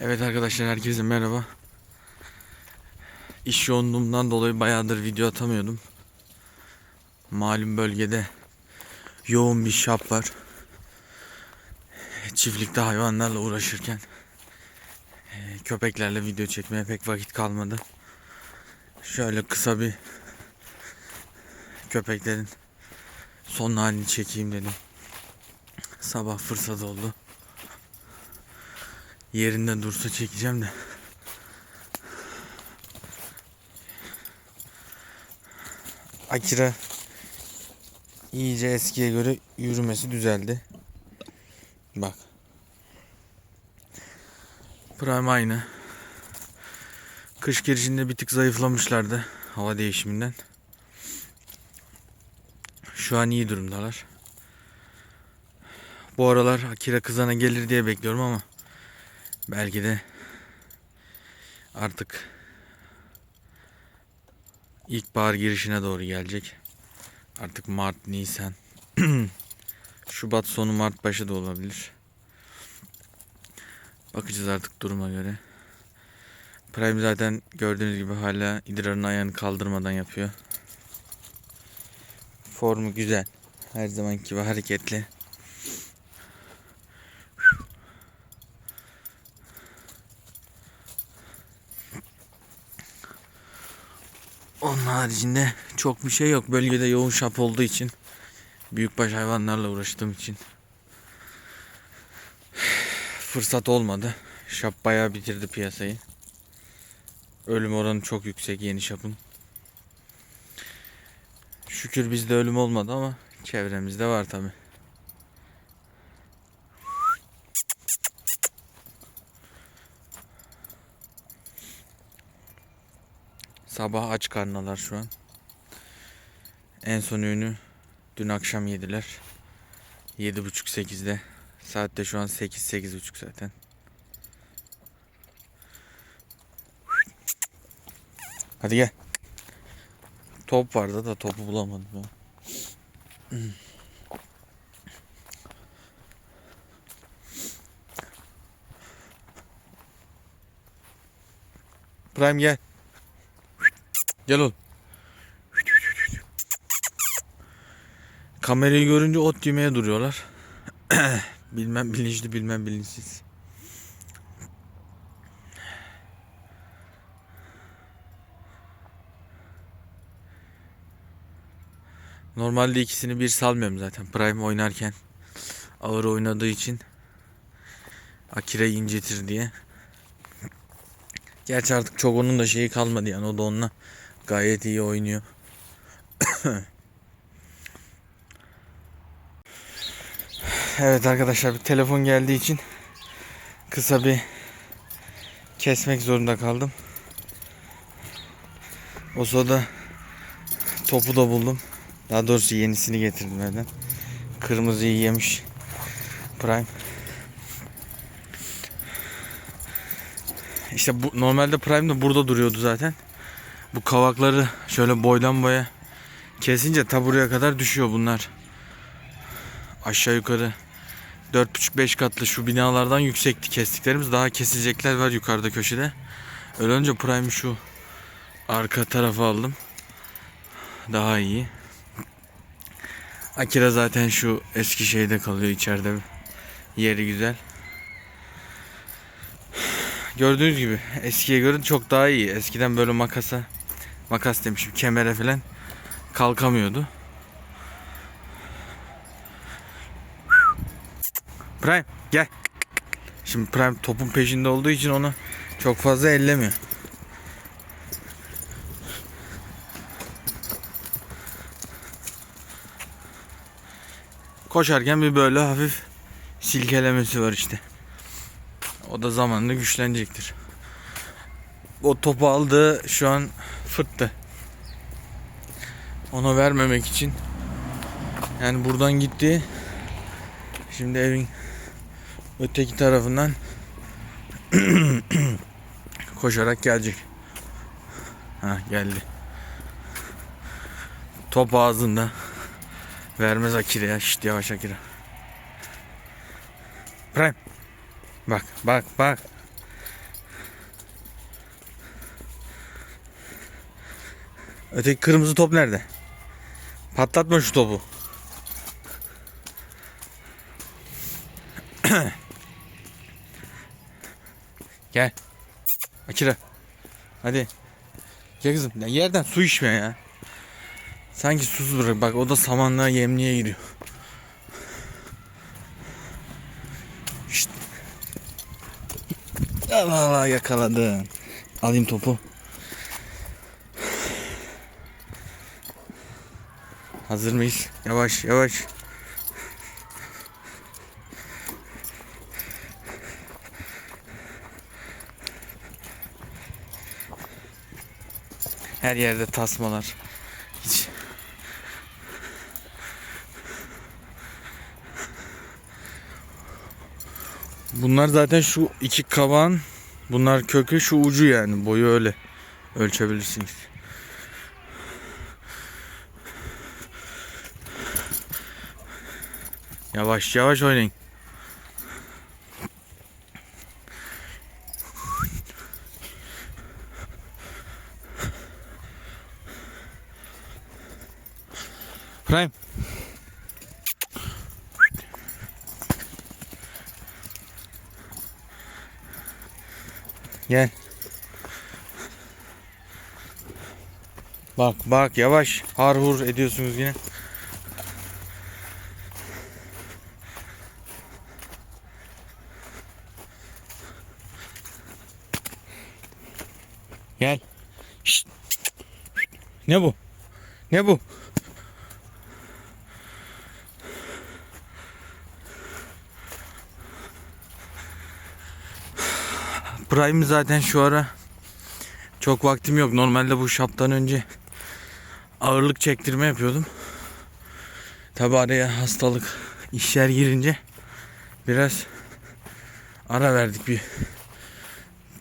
Evet arkadaşlar herkese merhaba. İş yoğunluğumdan dolayı bayağıdır video atamıyordum. Malum bölgede yoğun bir şap var. Çiftlikte hayvanlarla uğraşırken e, köpeklerle video çekmeye pek vakit kalmadı. Şöyle kısa bir köpeklerin son halini çekeyim dedim. Sabah fırsat oldu. Yerinde dursa çekeceğim de. Akira iyice eskiye göre yürümesi düzeldi. Bak. Prime aynı. Kış girişinde bir tık zayıflamışlardı hava değişiminden. Şu an iyi durumdalar. Bu aralar Akira kızana gelir diye bekliyorum ama belki de artık ilkbahar girişine doğru gelecek. Artık Mart, Nisan, Şubat sonu Mart başı da olabilir. Bakacağız artık duruma göre. Prime zaten gördüğünüz gibi hala idrarın ayağını kaldırmadan yapıyor. Formu güzel. Her zamanki gibi hareketli. Onun haricinde çok bir şey yok. Bölgede yoğun şap olduğu için büyükbaş hayvanlarla uğraştığım için fırsat olmadı. Şap bayağı bitirdi piyasayı. Ölüm oranı çok yüksek yeni şapın. Şükür bizde ölüm olmadı ama çevremizde var tabi. Sabah aç karnalar şu an. En son öğünü dün akşam yediler. 7.30-8'de. Saatte şu an 8-8.30 zaten. Hadi gel. Top vardı da topu bulamadım ya. Prime gel. Gel oğlum. Kamerayı görünce ot yemeye duruyorlar. bilmem bilinçli bilmem bilinçsiz. Normalde ikisini bir salmıyorum zaten. Prime oynarken ağır oynadığı için Akira'yı incetir diye. Gerçi artık çok onun da şeyi kalmadı yani o da onunla gayet iyi oynuyor. evet arkadaşlar bir telefon geldiği için kısa bir kesmek zorunda kaldım. O sırada topu da buldum. Daha doğrusu yenisini getirdim evden. Kırmızıyı yemiş Prime. İşte bu normalde Prime de burada duruyordu zaten. Bu kavakları şöyle boydan boya kesince ta buraya kadar düşüyor bunlar. Aşağı yukarı 4,5-5 katlı şu binalardan yüksekti kestiklerimiz. Daha kesilecekler var yukarıda köşede. Öyle önce Prime'ı şu arka tarafa aldım. Daha iyi. Akira zaten şu eski şeyde kalıyor içeride. Yeri güzel. Gördüğünüz gibi eskiye göre çok daha iyi. Eskiden böyle makasa makas demişim kemere falan kalkamıyordu. Prime gel. Şimdi Prime topun peşinde olduğu için onu çok fazla ellemiyor. Koşarken bir böyle hafif silkelemesi var işte. O da zamanla güçlenecektir. O topu aldı şu an fırttı. Ona vermemek için yani buradan gitti. Şimdi evin öteki tarafından koşarak gelecek. Ha geldi. Top ağzında. Vermez Akira ya. Şşt yavaş Akira. Prime. Bak bak bak. Öteki kırmızı top nerede? Patlatma şu topu. Gel. Akira. Hadi. Gel kızım. Ya yerden su içme ya. Sanki susuz bırak. Bak o da samanlığa yemliğe giriyor. Şşt. Allah Allah yakaladın. Alayım topu. Hazır mıyız? Yavaş yavaş. Her yerde tasmalar. Hiç. Bunlar zaten şu iki kavan. Bunlar kökü şu ucu yani. Boyu öyle. Ölçebilirsiniz. Yavaş yavaş oynayın. Prime. Gel. Bak bak yavaş har hur ediyorsunuz yine. Ne bu? Ne bu? Prime zaten şu ara çok vaktim yok. Normalde bu şaptan önce ağırlık çektirme yapıyordum. Tabi araya hastalık işler girince biraz ara verdik bir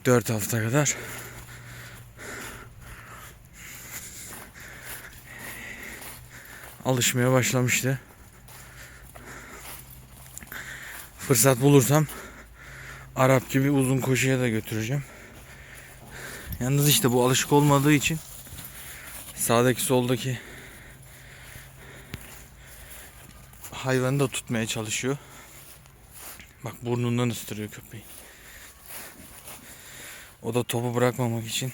4 hafta kadar. Alışmaya başlamıştı. Fırsat bulursam Arap gibi uzun koşuya da götüreceğim. Yalnız işte bu alışık olmadığı için sağdaki soldaki hayvanı da tutmaya çalışıyor. Bak burnundan ısırıyor köpeği. O da topu bırakmamak için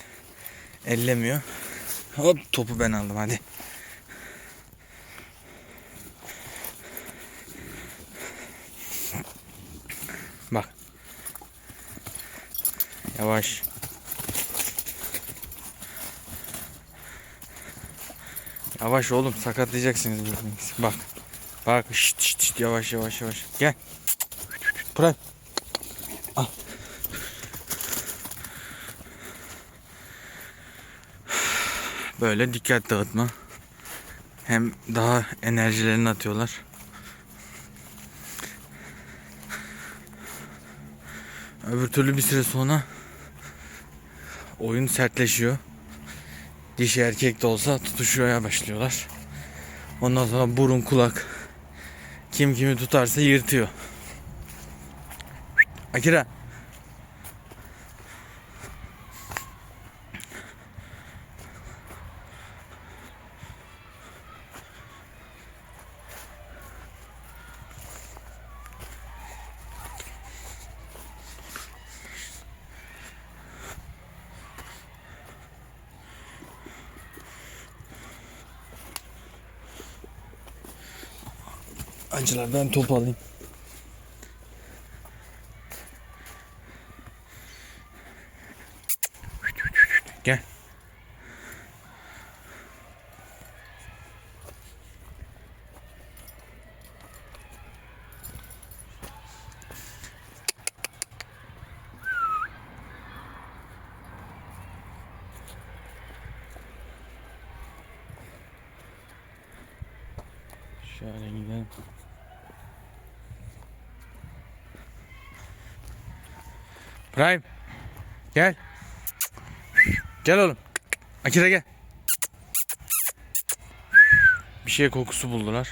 ellemiyor. Hop topu ben aldım hadi. Yavaş. Yavaş oğlum sakatlayacaksınız birbirinizi. Bak. Bak şşt şşt şşt yavaş yavaş yavaş. Gel. Al. Böyle dikkat dağıtma. Hem daha enerjilerini atıyorlar. Öbür türlü bir süre sonra oyun sertleşiyor. Dişi erkek de olsa tutuşmaya başlıyorlar. Ondan sonra burun kulak kim kimi tutarsa yırtıyor. Akira. Acılar ben top alayım. Gel. Şöyle gidelim. Prime. Gel. Gel oğlum. Akira gel. Bir şey kokusu buldular.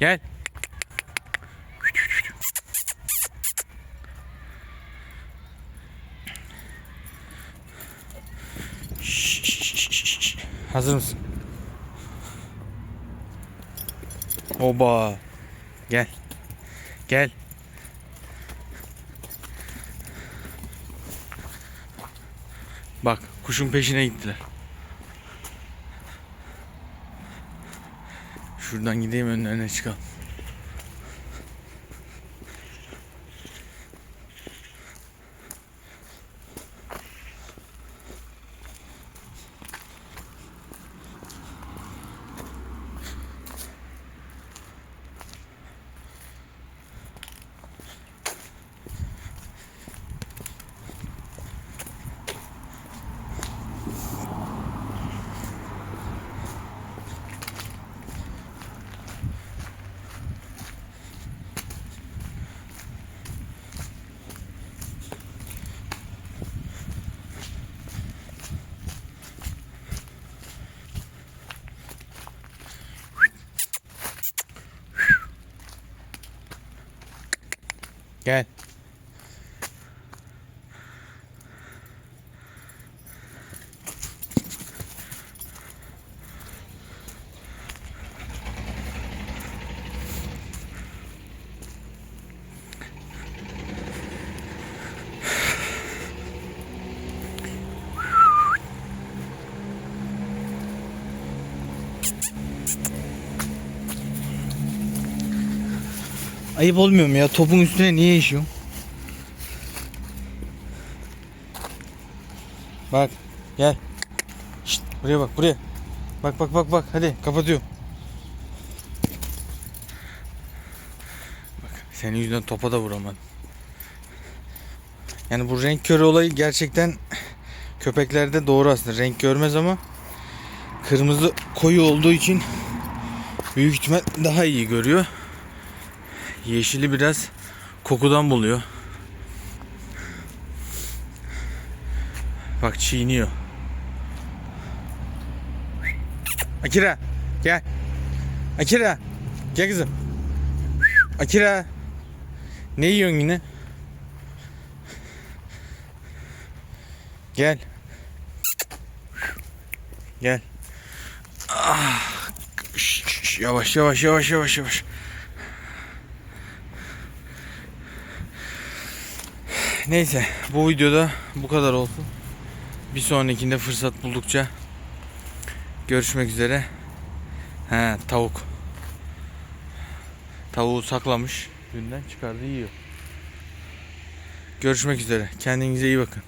Gel. Hazır mısın? Oba. Gel. Gel. Bak kuşun peşine gittiler. Şuradan gideyim önlerine çıkalım. Gel. Ayıp olmuyor mu ya? Topun üstüne niye işiyorsun? Bak gel. Şşt, buraya bak buraya. Bak bak bak bak hadi kapatıyorum. Bak senin yüzünden topa da vuramadım. Yani bu renk körü olayı gerçekten köpeklerde doğru aslında. Renk görmez ama kırmızı koyu olduğu için büyük ihtimal daha iyi görüyor. Yeşili biraz kokudan buluyor. Bak çiğniyor. Akira gel. Akira gel kızım. Akira ne yiyorsun yine? Gel. Gel. Ah. Yavaş yavaş yavaş yavaş yavaş. Neyse bu videoda bu kadar olsun. Bir sonrakinde fırsat buldukça görüşmek üzere. He tavuk. Tavuğu saklamış. Dünden çıkardı yiyor. Görüşmek üzere. Kendinize iyi bakın.